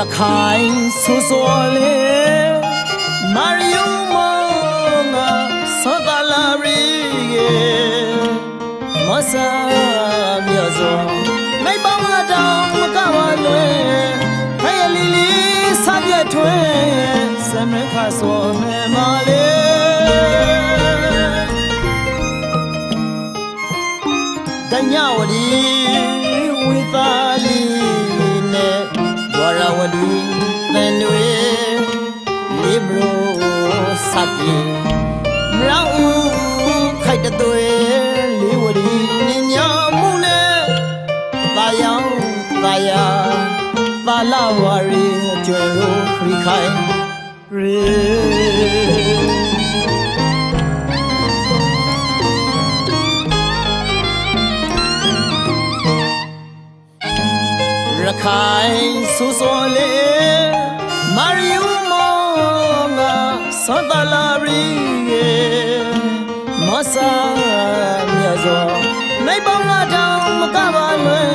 ရခိုင်ဆူဆူလေးမာရီယိုမောငါသတလာရီယေမဆာမြတ်စွာနိုင်ပေါင်းလာတောင်မကပါလွယ်ခရလီလီစပြတ်ထွဲစမခါဆောမဲမာလေး ရိုစပြေမရောခိုက်တသွေလေးဝဒီညညာမှုနဲ့သာယောင်သာယာသာလာဝရီကျွယ်ရိုခရီခိုင်ရေရခိုင်ဆူဆူလေးမာရီ မဆာမြတ်စွာနိုင်ပေါင်းလာတောင်မကပါလွယ်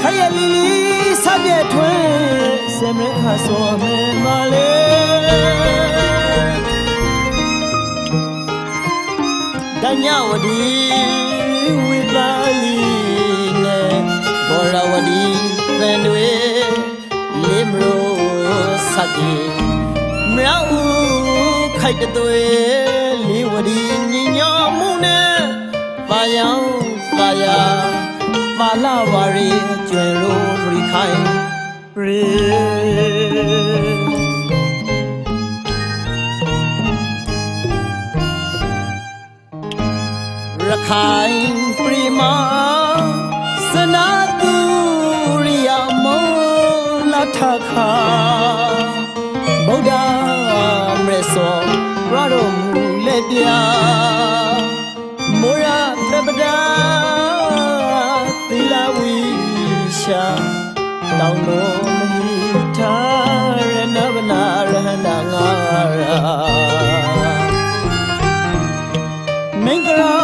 ခရလီလီစပြည့်ထွန်းစမရခါဆောမဲမလေးဒညဝဒီဝိပါလီနဲ့ဘောရဝဒီသင်တွေလိမရိုစကေမရောခိုက်တ လာဝရီကျွယ်ရိုဖရီခိုင်ရေရခိုင်ပရိမာစနာတူရိယာမောလထခာဗုဒ္ဓမရစောရတော်မူလက်ပြ ရှာတောင်းတော်မဟိထာရဏဗနာရဟန္တာငါရာမင်္ဂလာ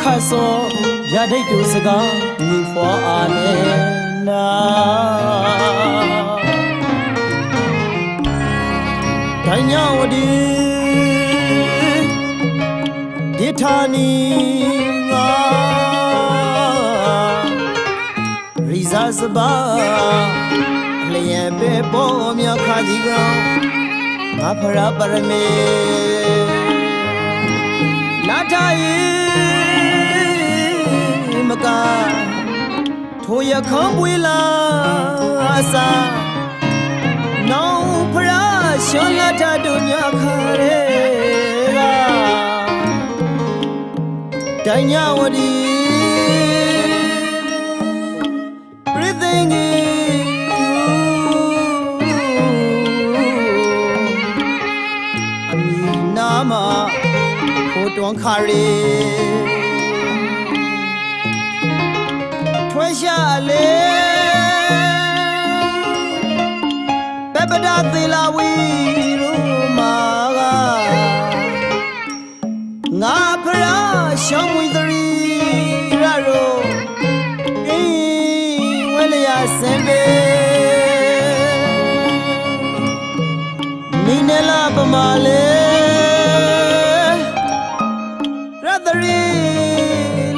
ခါစောရဒိတ်သူစကားညီဖွာအားနဲ့နာဒိုင်ညဝဒီဒီဌာနီငါ ဇာစပါအလျံပဲပေါ်မြခါဒီကောင်ငါဖရာပရမေလာထာယေမကထိုရခေါပွေလာအစာနောင်ဖရာရှောလာထတို့ညခရဲကတိုင်ညဝဒီ တွန်ခါရီထွဲရှာလေပပဒသီလာဝီ စင်ပေနီနေလာပမာလေရတရီ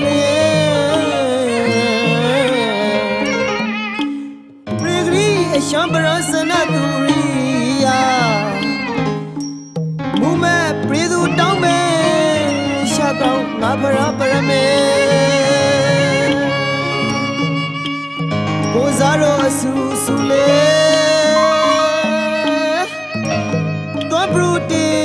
လေပရိဂရီအရှံပရစနတူရီယာမူမဲပရိသူတောင်းမဲရှာကောင်းငါဖရာပရမေ စားရောအဆူဆူလေတော့ဘရူတီ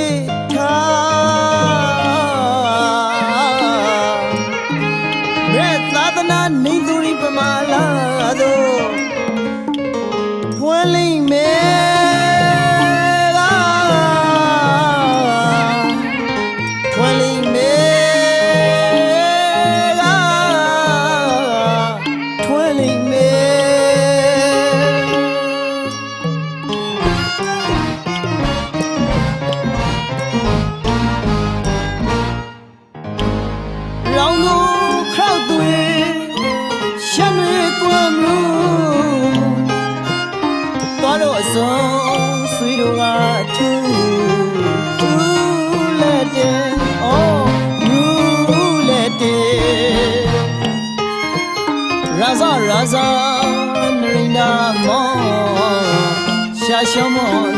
ဆုံးဆွေတော်ကအထူးသူလက်တယ်အော်သူလက်တယ်ရာဇာရာဇာနရိနာမောရှာရှမော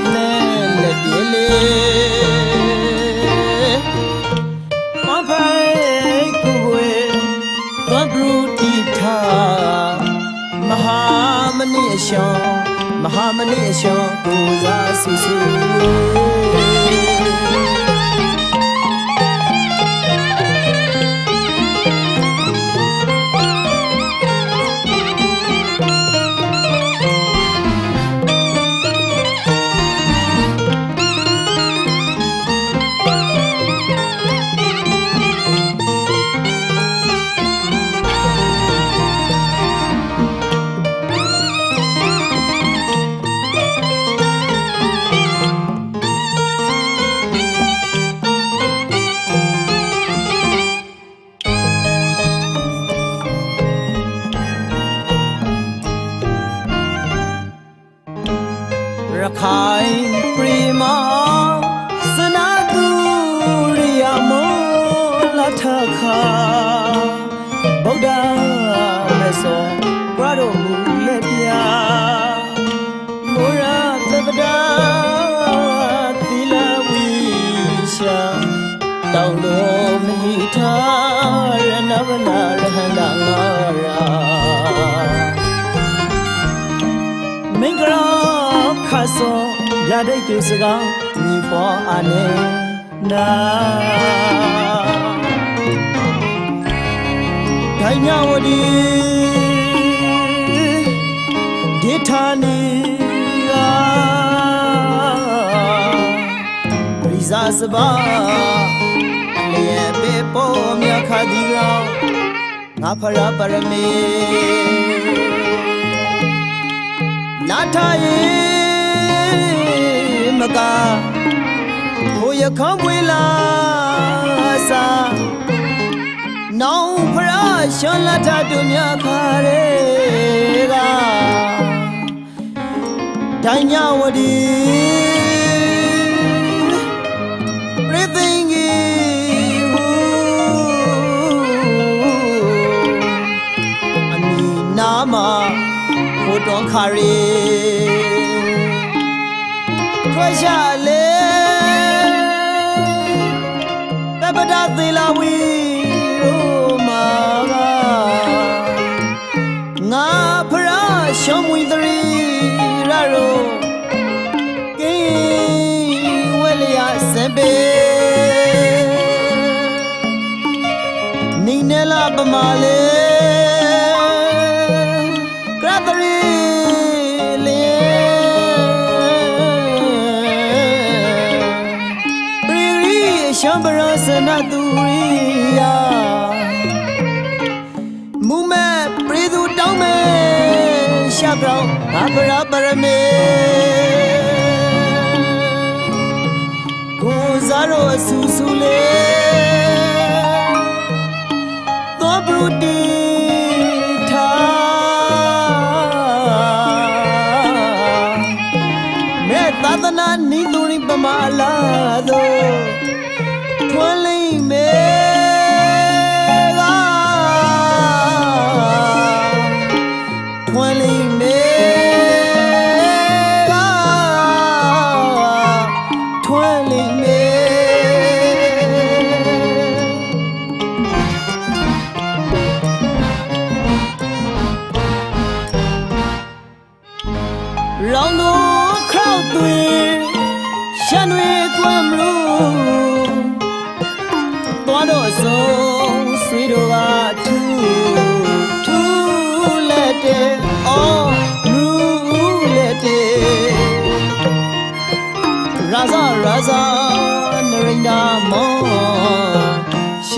မဟာမနိရှောကိုစားဆူဆူ ရခိုင်ပြည်မှာစနာသူရိယာမောလထခာဗုဒ္ဓမေသောဘရတော်မူလက်ပြမောရသဗ္ဗဒသီလဝိရှာတောင်းလို့မိထား ရတဲ့သူစကားညီဖွာအနေနာဒိုင်ညာဝဒီဒေထာနီယာရိဇာစဘာအလျက်ပေပေါ်မြခါဒီရောငါဖရပရမေလာထယေ မကဟိုရခမွေလာစာနောင်ဖရာရှောလာထတို့မြခါရဲကဒိုင်ညာဝဒီရသင်ကြီးဟူအနီနာမှာကိုတွန်ခါရီ ရှာလေတပဒသီလာဝီရိုမာကငါဖရာရှောင်းမွေတရီရရိုကင်းဝဲလျာစံပေနိနေလာပမာလေ ရပရမေကိုစားရောအဆူဆူလေသောဘရုတိ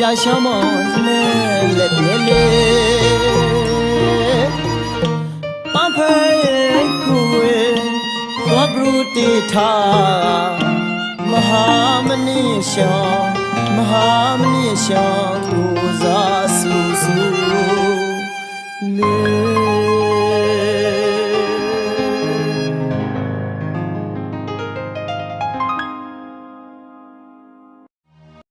ရှာရှောင်းမွန်လဲလက်ပြလေပန်ဖဲကိုဝေသွားဘရူတီထာမဟာမနိရှောမဟာမနိရှောကိုစားဆူဆူလေ